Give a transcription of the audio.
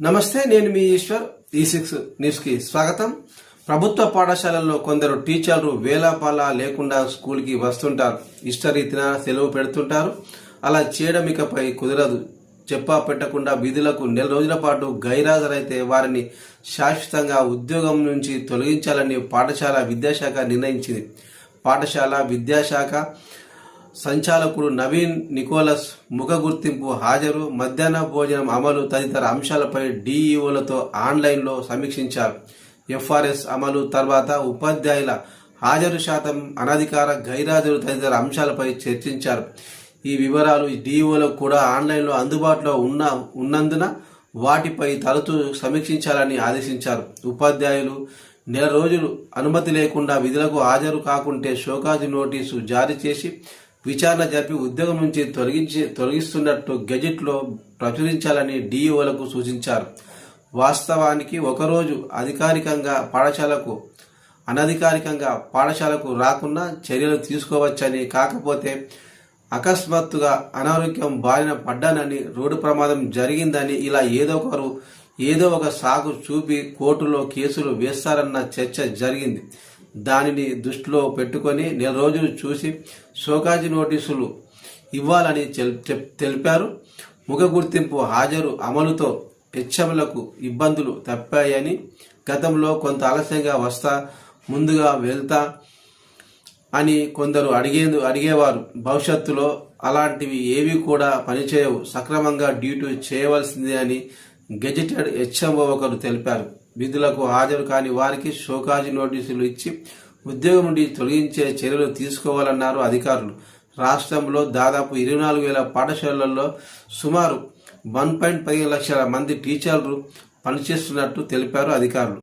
నమస్తే నేను మీ ఈశ్వర్. E ఈ సిక్స్ న్యూస్కి స్వాగతం. ప్రభుత్వ పాఠశాలల్లో కొందరు టీచర్లు వేలాపాలా లేకుండా స్కూల్కి వస్తుంటారు. ఇష్టరీతిన సెలవు పెడుతుంటారు. అలా చేయడం ఇకపై కుదరదు. చెప్పా పెట్టకుండా విధులకు నెల రోజుల పాటు గైరాజరైతే వారిని శాశ్వతంగా ఉద్యోగం నుంచి తొలగించాలని పాఠశాల విద్యాశాఖ నిర్ణయించింది. పాఠశాల విద్యాశాఖ సంచాలకుడు నవీన్ నికోలస్ ముఖ గుర్తింపు హాజరు. మధ్యాహ్న భోజనం అమలు తదితర అంశాలపై డీఈఓలతో ఆన్లైన్లో సమీక్షించారు. ఎఫ్ఆర్ఎస్ అమలు తర్వాత ఉపాధ్యాయుల హాజరు శాతం అనధికార గైరాజరు తదితర అంశాలపై చర్చించారు. ఈ వివరాలు డీఈఓలకు కూడా ఆన్లైన్లో అందుబాటులో ఉన్న ఉన్నందున వాటిపై తరచూ సమీక్షించాలని ఆదేశించారు. ఉపాధ్యాయులు నెల రోజులు అనుమతి లేకుండా విధులకు హాజరు కాకుంటే షోకాజు నోటీసు జారీ చేసి విచారణ జరిపి ఉద్యోగం నుంచి తొలగించి తొలగిస్తున్నట్టు గెజిట్లో ప్రచురించాలని డీఈఓలకు సూచించారు. వాస్తవానికి ఒకరోజు అధికారికంగా పాఠశాలకు అనధికారికంగా పాఠశాలకు రాకుండా చర్యలు తీసుకోవచ్చని కాకపోతే అకస్మాత్తుగా అనారోగ్యం బారిన పడ్డానని రోడ్డు ప్రమాదం జరిగిందని ఇలా ఏదో ఒకరు ఏదో ఒక సాగు చూపి కోర్టులో కేసులు వేస్తారన్న చర్చ జరిగింది. దానిని దృష్టిలో పెట్టుకొని నెల రోజులు చూసి షోకాజీ నోటీసులు ఇవ్వాలని చెప్- తెలిపారు. ముఖ గుర్తింపు హాజరు అమలుతో హెచ్ఎంలకు ఇబ్బందులు తప్పాయని గతంలో కొంత ఆలస్యంగా వస్తా ముందుగా వెళ్తా అని కొందరు అడిగేందు అడిగేవారు. భవిష్యత్తులో అలాంటివి ఏవి కూడా పనిచేయవు. సక్రమంగా డ్యూటీ చేయవలసిందే అని గెజిటెడ్ హెచ్ఎంఓ ఒకరు తెలిపారు. విధులకు హాజరు కాని వారికి షోకాజీ నోటీసులు ఇచ్చి ఉద్యోగం నుండి తొలగించే చర్యలు తీసుకోవాలన్నారు అధికారులు. రాష్ట్రంలో దాదాపు ఇరవై నాలుగు వేల పాఠశాలల్లో సుమారు వన్ పాయింట్ పదిహేను లక్షల మంది టీచర్లు పనిచేస్తున్నట్టు తెలిపారు అధికారులు.